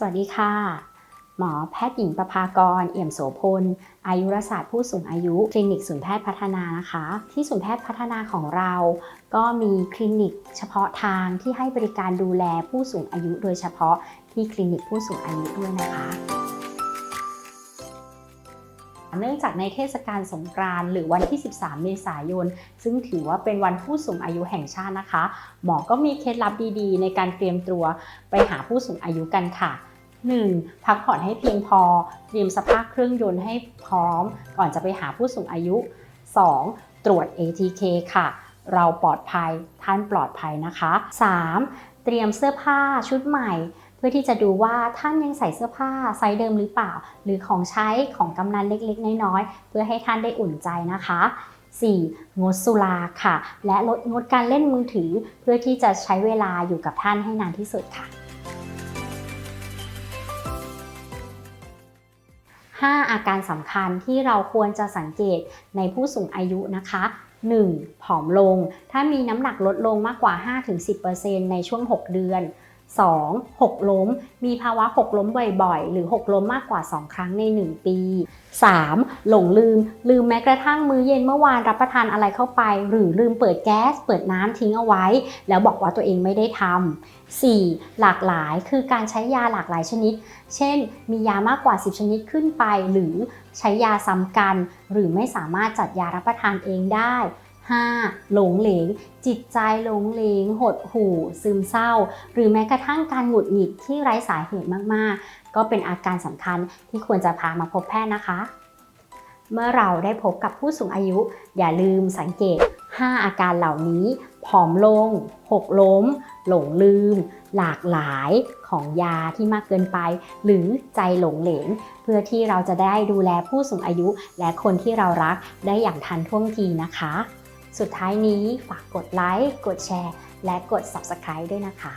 สวัสดีค่ะ หมอแพทย์หญิงประภากร เอี่ยมโสพล อายุรศาสตร์ผู้สูงอายุ คลินิกศูนย์แพทย์พัฒนานะคะ ที่ศูนย์แพทย์พัฒนาของเรา ก็มีคลินิกเฉพาะทางที่ให้บริการดูแลผู้สูงอายุ โดยเฉพาะที่คลินิกผู้สูงอายุด้วยนะคะ เนื่องจากในเทศกาลสงกรานต์หรือวันที่ 13 เมษายน ซึ่งถือว่าเป็นวันผู้สูงอายุแห่งชาตินะคะ หมอก็มีเคล็ดลับดีๆ ในการเตรียมตัวไปหาผู้สูงอายุกันค่ะ 1. พักผ่อนให้เพียงพอ เตรียมสภาพเครื่องยนต์ให้พร้อม ก่อนจะไปหาผู้สูงอายุ 2. ตรวจ ATK ค่ะ เราปลอดภัยท่านปลอดภัยนะคะ 3. เตรียมเสื้อผ้าชุดใหม่ เพื่อที่จะดูว่าท่านยังใส่เสื้อผ้าไซส์เดิมหรือเปล่า หรือของใช้ของกำนันเล็กๆ น้อยๆ เพื่อให้ท่านได้อุ่นใจนะคะ 4. งดสุราค่ะ และลดงดการเล่นมือถือ เพื่อที่จะใช้เวลาอยู่กับท่านให้นานที่สุดค่ะ 5 อาการสำคัญที่เราควรจะสังเกตในผู้สูงอายุนะคะ 1. ผอมลง ถ้ามีน้ำหนักลดลงมากกว่า 5-10%ในช่วง 6 เดือน 2. หกล้ม มีภาวะหกล้มบ่อยๆ หรือหกล้มมากกว่า 2 ครั้งใน 1 ปี 3. หลงลืม ลืมแม้กระทั่งมื้อเย็นเมื่อวานรับประทานอะไรเข้าไป หรือลืมเปิดแก๊ส เปิดน้ำทิ้งเอาไว้ แล้วบอกว่าตัวเองไม่ได้ทำ 4. หลากหลายคือการใช้ยาหลากหลายชนิด เช่น มียามากกว่า 10 ชนิดขึ้นไป หรือใช้ยาซ้ำกัน หรือไม่สามารถจัดยารับประทานเองได้ 5. หลงเหลง จิตใจหลงเหลง หดหู่ ซึมเศร้า หรือแม้กระทั่งการหงุดหงิดที่ไร้สาเหตุมากๆ ก็เป็นอาการสำคัญที่ควรจะพามาพบแพทย์นะคะ เมื่อเราได้พบกับผู้สูงอายุ อย่าลืมสังเกต 5 อาการเหล่านี้ ผอมลง หกล้ม หลงลืม หลากหลายของยาที่มากเกินไป หรือใจหลงเหลง เพื่อที่เราจะได้ดูแลผู้สูงอายุ และคนที่เรารักได้อย่างทันท่วงทีนะคะ สุดท้ายนี้ฝากกดไลค์ กดแชร์ และกด Subscribe ด้วยนะคะ